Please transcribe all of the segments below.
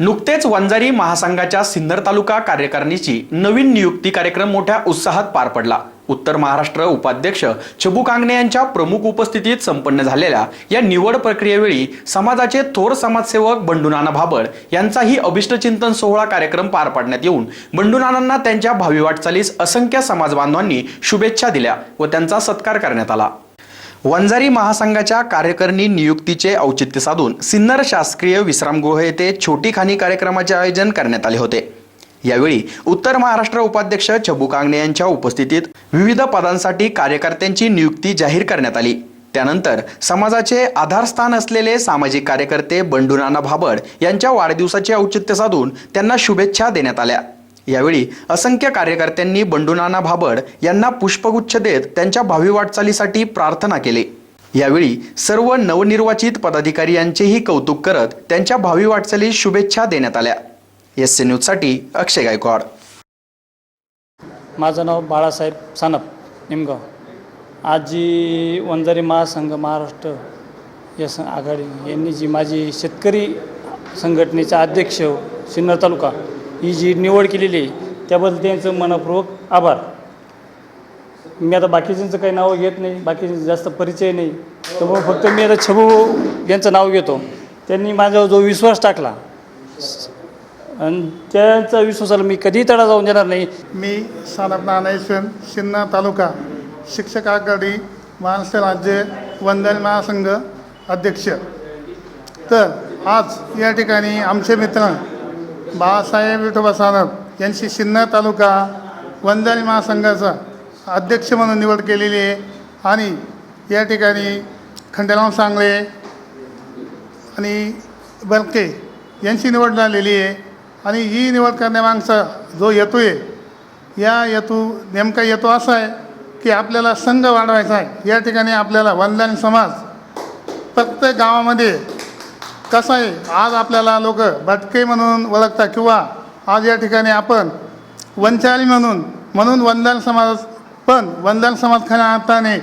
नुकतेच वंजारी महासंघाच्या सिन्नर तालुका कार्यकारिणीची नवीन नियुक्ती कार्यक्रम मोठ्या उत्साहात पार पडला. उत्तर महाराष्ट्र उपाध्यक्ष छबू कांगणे यांच्या प्रमुख उपस्थितीत संपन्न झालेल्या या निवड प्रक्रियेवेळी समाजाचे थोर समाजसेवक बंडूनाना भाबड यांचाही अभिष्टचिंतन सोहळा कार्यक्रम पार पाडण्यात येऊन बंडूनानांना त्यांच्या भावी वाटचालीस असंख्य समाजबांधवांनी शुभेच्छा दिल्या व त्यांचा सत्कार करण्यात आला. वंजारी महासंघाच्या कार्यकारिणी नियुक्तीचे औचित्य साधून सिन्नर शासकीय विश्रामगृह येथे छोटी खाणी कार्यक्रमाचे आयोजन करण्यात आले होते. यावेळी उत्तर महाराष्ट्र उपाध्यक्ष छबू कांगणे यांच्या उपस्थितीत विविध पदांसाठी कार्यकर्त्यांची नियुक्ती जाहीर करण्यात आली. त्यानंतर समाजाचे आधारस्थान असलेले सामाजिक कार्यकर्ते बंडूनाना भाबड यांच्या वाढदिवसाचे औचित्य साधून त्यांना शुभेच्छा देण्यात आल्या. यावेळी असंख्य कार्यकर्त्यांनी बंडूनाना भाबड यांना पुष्पगुच्छ देत त्यांच्या भावी वाटचालीसाठी प्रार्थना केली. यावेळी सर्व नवनिर्वाचित पदाधिकारी यांचेही कौतुक करत त्यांच्या भावी वाटचालीस शुभेच्छा देण्यात आल्या. एस सी न्यूजसाठी अक्षय गायकवाड. माझं नाव बाळासाहेब सानप निमगाव. आज जी वंजारी महासंघ महाराष्ट्र या आघाडी यांनी जी माझी शेतकरी संघटनेचा अध्यक्ष हो, सिन्नर तालुका. ही जी निवड केलेली आहे त्याबद्दल त्यांचं मनपूर्वक आभार. मी आता बाकीच्यांचं काही नाव घेत नाही बाकीचे जास्त परिचय नाही. त्यामुळे फक्त मी आता छबू यांचं नाव घेतो. त्यांनी माझ्यावर जो विश्वास टाकला आणि त्यांचा विश्वासाला मी कधीही तडा जाऊन देणार नाही. मी सानप नानायशन सिन्ना तालुका शिक्षक आघाडी महाराष्ट्र राज्य वंदन महासंघ अध्यक्ष. तर आज या ठिकाणी आमचे मित्र बाळासाहेब विठोबा सानप यांची सिन्नर तालुका वंदन महासंघाचा अध्यक्ष म्हणून निवड केलेली आहे. आणि या ठिकाणी खंडेराव सांगळे आणि बलके यांची निवड झालेली आहे. आणि ही निवड करण्यामागचा जो हेतू आहे या हेतू नेमका हेतू असा आहे की आपल्याला संघ वाढवायचा आहे. या ठिकाणी आपल्याला वंदन समाज प्रत्येक गावामध्ये कसं आहे? आज आपल्याला लोक भटके म्हणून ओळखतात किंवा आज या ठिकाणी आपण वंचारी म्हणून म्हणून वंदन समाज पण वंदन समाज खऱ्या अर्थाने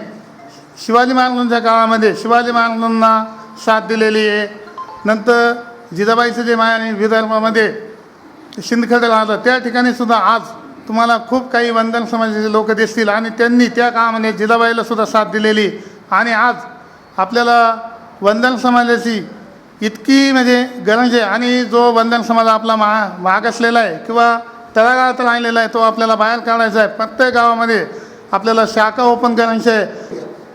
शिवाजी महाराजांच्या काळामध्ये शिवाजी महाराजांना साथ दिलेली आहे. नंतर जिजाबाईचं जे माया विदर्भामध्ये शिंदखेडा राहतं त्या ठिकाणी सुद्धा आज तुम्हाला खूप काही वंदन समाजाचे लोक दिसतील आणि त्यांनी त्या काळामध्ये जिजाबाईला सुद्धा साथ दिलेली. आणि आज आपल्याला वंदन समाजाची इतकी म्हणजे गरज आहे. आणि जो बंधन समाज आपला मा मागासलेला आहे किंवा तळागाळात राहिलेला आहे तो आपल्याला बाहेर काढायचा आहे. प्रत्येक गावामध्ये आपल्याला शाखा ओपन करायची आहे.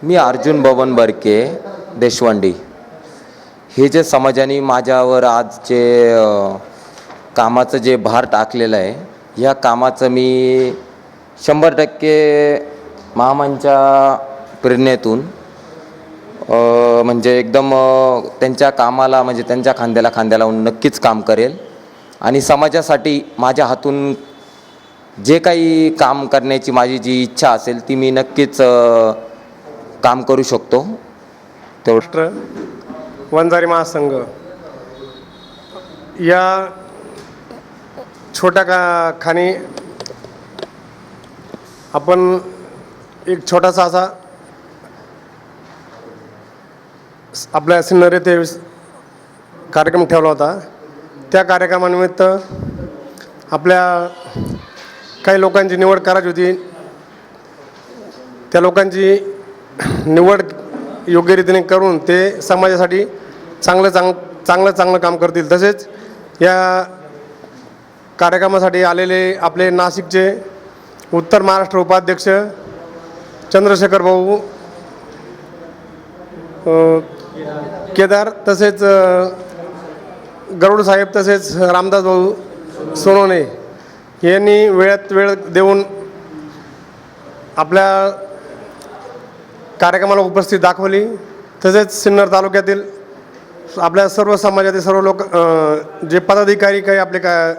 मी अर्जुन बबन बरके देशवंडी. हे जे समाजाने माझ्यावर आज जे कामाचं जे भार टाकलेलं आहे ह्या कामाचं मी शंभर टक्के मामांच्या प्रेरणेतून म्हणजे एकदम त्यांच्या कामाला म्हणजे त्यांच्या खांद्याला खांद्या लावून नक्कीच काम करेल. आणि समाजासाठी माझ्या हातून जे काही काम करण्याची माझी जी इच्छा असेल ती मी नक्कीच काम करू शकतो. तेवढं वंजारी महासंघ. या छोट्या का खाणी आपण एक छोटासा असा स- आपल्या सिन्नर येथे कार्यक्रम ठेवला होता. त्या कार्यक्रमानिमित्त आपल्या काही लोकांची निवड करायची होती. त्या लोकांची निवड योग्य रीतीने करून ते समाजासाठी चांगलं चांग चांगलं चांगलं काम करतील. तसेच या कार्यक्रमासाठी आलेले आपले नाशिकचे उत्तर महाराष्ट्र उपाध्यक्ष चंद्रशेखर भाऊ केदार तसेच गरुड साहेब तसेच रामदास भाऊ सोनवणे यांनी वेळात वेळ देऊन आपल्या कार्यक्रमाला उपस्थित दाखवली. तसेच सिन्नर तालुक्यातील आपल्या सर्व समाजातील सर्व लोक जे पदाधिकारी काही आपले का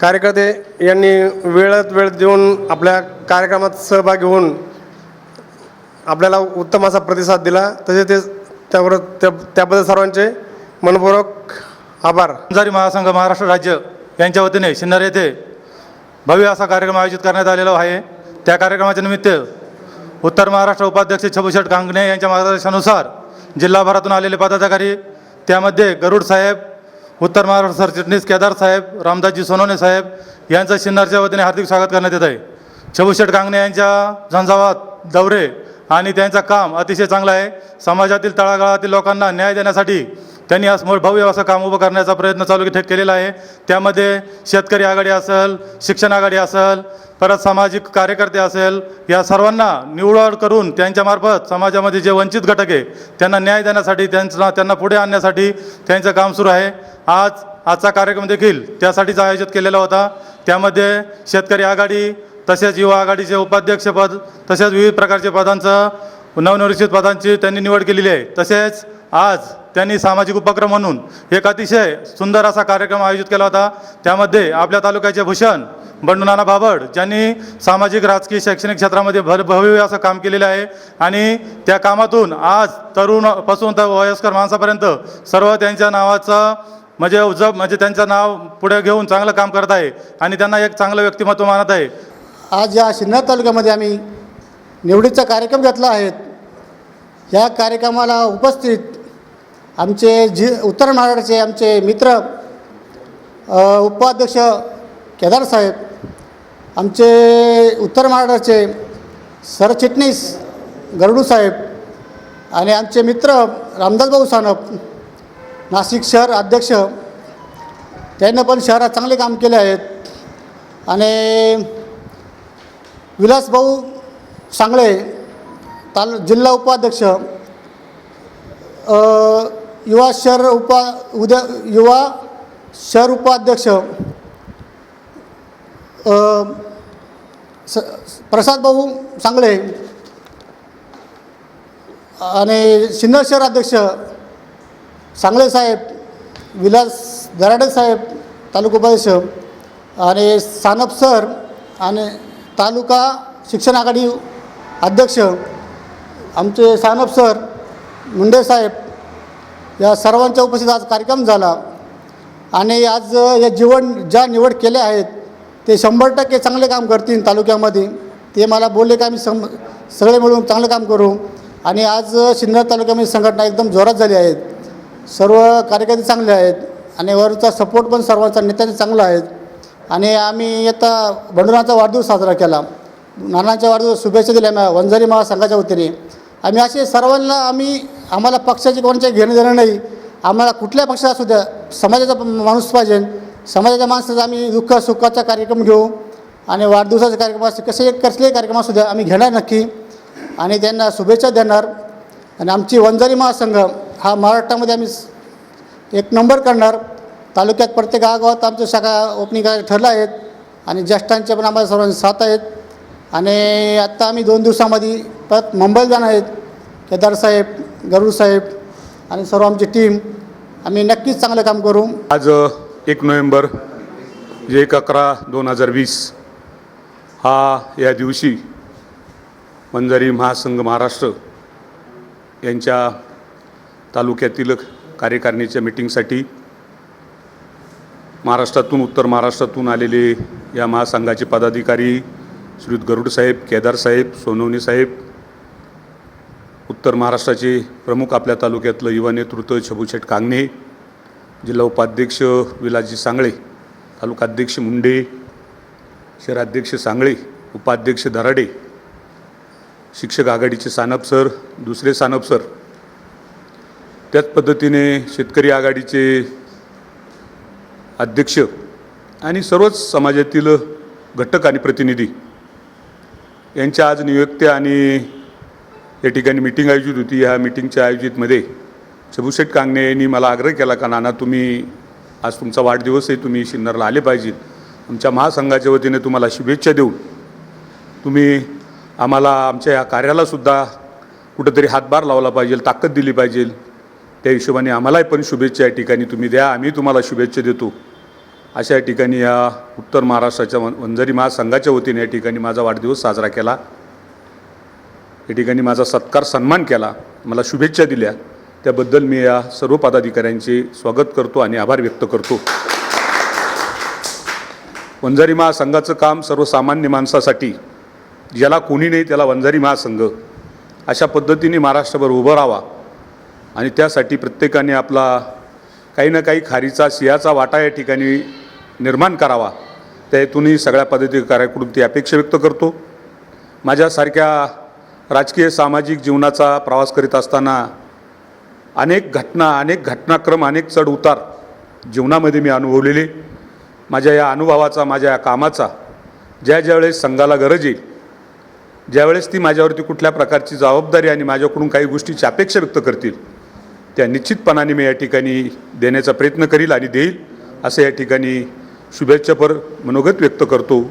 कार्यकर्ते यांनी वेळात वेळ देऊन आपल्या कार्यक्रमात सहभागी होऊन आपल्याला उत्तम असा प्रतिसाद दिला. तसेच ते त्यावर त्या त्याबद्दल सर्वांचे मनपूर्वक आभार. वंजारी महासंघ महाराष्ट्र राज्य यांच्या वतीने सिन्नर येथे भव्य असा कार्यक्रम आयोजित करण्यात आलेला आहे. त्या कार्यक्रमाच्या निमित्त उत्तर महाराष्ट्र उपाध्यक्ष छबुशेठ कांगणे यांच्या मार्गदर्शनानुसार जिल्हाभरातून आलेले पदाधिकारी त्यामध्ये गरुड साहेब उत्तर महाराष्ट्र सरचिटणीस केदार साहेब रामदासजी सोनवणे साहेब यांचं सिन्नरच्या वतीने हार्दिक स्वागत करण्यात येत आहे. छबुशेठ कांगणे यांच्या झंझावात दौरे आणि त्यांचं काम अतिशय चांगलं आहे. समाजातील तळागाळातील लोकांना न्याय देण्यासाठी त्यांनी आज मोठ भव्य असं काम उभं करण्याचा प्रयत्न चालू ठेक केलेला आहे. त्यामध्ये शेतकरी आघाडी असेल शिक्षण आघाडी असेल परत सामाजिक कार्यकर्ते असेल या सर्वांना निवड करून त्यांच्यामार्फत समाजामध्ये जे वंचित घटक आहे त्यांना न्याय देण्यासाठी त्यांचा त्यांना पुढे आणण्यासाठी त्यांचं काम सुरू आहे. आज आजचा कार्यक्रम देखील त्यासाठीच आयोजित केलेला होता. त्यामध्ये शेतकरी आघाडी तसेच युवा आघाडीचे उपाध्यक्षपद तसेच विविध प्रकारचे पदांचं नवनिर्मित पदांची त्यांनी निवड केलेली आहे. तसेच आज त्यांनी सामाजिक उपक्रम म्हणून एक अतिशय सुंदर असा कार्यक्रम आयोजित केला होता. त्यामध्ये आपल्या तालुक्याचे भूषण बंडू नाना बाबड ज्यांनी सामाजिक राजकीय शैक्षणिक क्षेत्रामध्ये भर भव्य असं काम केलेलं आहे. आणि त्या कामातून आज तरुणपासून तर वयस्कर माणसापर्यंत सर्व त्यांच्या नावाचं म्हणजे उजब म्हणजे त्यांचं नाव पुढे घेऊन चांगलं काम करत आहे. आणि त्यांना एक चांगलं व्यक्तिमत्व मानत आहे. आज या सिन्नर तालुक्यामध्ये आम्ही निवडीचा कार्यक्रम घेतला आहे. या कार्यक्रमाला उपस्थित आमचे जि उत्तर महाराष्ट्राचे आमचे मित्र उपाध्यक्ष केदार साहेब आमचे उत्तर महाराष्ट्राचे सरचिटणीस गरडू साहेब आणि आमचे मित्र रामदास भाऊ सानप नाशिक शहर अध्यक्ष त्यांनी पण शहरात चांगले काम केले आहेत. आणि विलासभाऊ सांगळे ताल जिल्हा उपाध्यक्ष. युवा शहर उपा उद्या युवा शहर उपाध्यक्ष. स प्रसादभाऊ सांगळे. आणि सिन्नर शहर अध्यक्ष सांगळे साहेब विलास दराडे साहेब तालुका उपाध्यक्ष. आणि सानप सर आणि तालुका शिक्षण आघाडी अध्यक्ष आमचे सानप सर मुंडे साहेब या सर्वांच्या उपस्थित आज कार्यक्रम झाला. आणि आज या जीवन ज्या निवड केल्या आहेत ते शंभर टक्के चांगले काम करतील तालुक्यामध्ये. ते मला बोलले की आम्ही सं सगळे मिळून चांगलं काम करू. आणि आज सिन्नर तालुक्यामध्ये संघटना एकदम जोरात झाली आहेत सर्व कार्यकर्ते चांगले आहेत. आणि वरचा सपोर्ट पण सर्वांचा नेत्यांनी चांगला आहे. आणि आम्ही आता बंडुराचा वाढदिवस साजरा केला. नानांच्या वाढदिवस शुभेच्छा दिल्या मॅ वंजारी महासंघाच्या वतीने. आम्ही असे सर्वांना आम्ही आम्हाला पक्षाचे कोणाचे घेणं देणं नाही. आम्हाला कुठल्या पक्षात असू द्या समाजाचा माणूस पाहिजे. समाजाच्या माणसाचा आम्ही दुःख सुखाचा कार्यक्रम घेऊ. आणि वाढदिवसाचा कार्यक्रम असते कसे कसलेही कार्यक्रम असू द्या आम्ही घेणार नक्की. आणि त्यांना शुभेच्छा देणार. आणि आमची वंजारी महासंघ हा महाराष्ट्रामध्ये आम्ही एक नंबर करणार. तालुक्यात प्रत्येक गावागावात आमच्या शाखा ओपनिंग करायला ठरलं आहेत आणि ज्येष्ठांचे पण आम्हाला सर्वांचे साथ आहेत. आणि आत्ता आम्ही दोन दिवसामध्ये परत मुंबईला जाणार आहेत. केदारसाहेब गरुडसाहेब साहेब आणि सर्व आमची टीम. आम्ही नक्कीच चांगलं काम करू. आज एक नोव्हेंबर एक अकरा दोन हजार वीस हा या दिवशी वंजारी महासंघ महाराष्ट्र यांच्या तालुक्यातील कार्यकारिणीच्या मिटिंगसाठी महाराष्ट्रातून उत्तर महाराष्ट्रातून आलेले या महासंघाचे पदाधिकारी श्रीयुत गरुड साहेब केदार साहेब साहेब उत्तर महाराष्ट्राचे प्रमुख आपल्या तालुक्यातलं युवा नेतृत्व छबुशेठ कांगणे जिल्हा उपाध्यक्ष विलाजी सांगळे तालुकाध्यक्ष मुंडे शहराध्यक्ष सांगळे उपाध्यक्ष दराडे शिक्षक आघाडीचे सानप सर दुसरे सानप सर. त्याच पद्धतीने शेतकरी आघाडीचे अध्यक्ष आणि सर्वच समाजातील घटक आणि प्रतिनिधी यांच्या आज नियुक्त्या आणि या ठिकाणी मिटिंग आयोजित होती. ह्या मिटिंगच्या आयोजितमध्ये शबुशेठ कांगणे यांनी मला आग्रह केला का नाना तुम्ही आज तुमचा वाढदिवस आहे तुम्ही सिन्नरला आले पाहिजेत आमच्या महासंघाच्या वतीने तुम्हाला शुभेच्छा देऊन तुम्ही आम्हाला आमच्या या कार्यालासुद्धा कुठंतरी हातभार लावला पाहिजे ताकद दिली पाहिजे. त्या हिशोबाने आम्हालाही पण शुभेच्छा या ठिकाणी तुम्ही द्या आम्ही तुम्हाला शुभेच्छा देतो. अशा या ठिकाणी या उत्तर महाराष्ट्राच्या वन वंजारी महासंघाच्या वतीने या ठिकाणी माझा वाढदिवस साजरा केला. या ठिकाणी माझा सत्कार सन्मान केला. मला शुभेच्छा दिल्या. त्याबद्दल मी या सर्व पदाधिकाऱ्यांचे स्वागत करतो आणि आभार व्यक्त करतो. वंजारी महासंघाचं काम सर्वसामान्य माणसासाठी ज्याला कोणी नाही त्याला वंजारी महासंघ. अशा पद्धतीने महाराष्ट्रभर उभं राहावा. आणि त्यासाठी प्रत्येकाने आपला काही ना काही खारीचा सियाचा वाटा या ठिकाणी निर्माण करावा. त्या हेतूनही सगळ्या पदाधिकाऱ्याकडून ती अपेक्षा व्यक्त करतो. माझ्यासारख्या राजकीय सामाजिक जीवनाचा प्रवास करीत असताना अनेक घटना अनेक घटनाक्रम अनेक चढ उतार जीवनामध्ये मी अनुभवलेले. माझ्या या अनुभवाचा माझ्या या कामाचा ज्या ज्यावेळेस संघाला गरज येईल ज्यावेळेस ती माझ्यावरती कुठल्या प्रकारची जबाबदारी आणि माझ्याकडून काही गोष्टीची अपेक्षा व्यक्त करतील त्या निश्चितपणाने मी या ठिकाणी देण्याचा प्रयत्न करील आणि देईल असं या ठिकाणी शुभेच्छापर मनोगत व्यक्त करतो.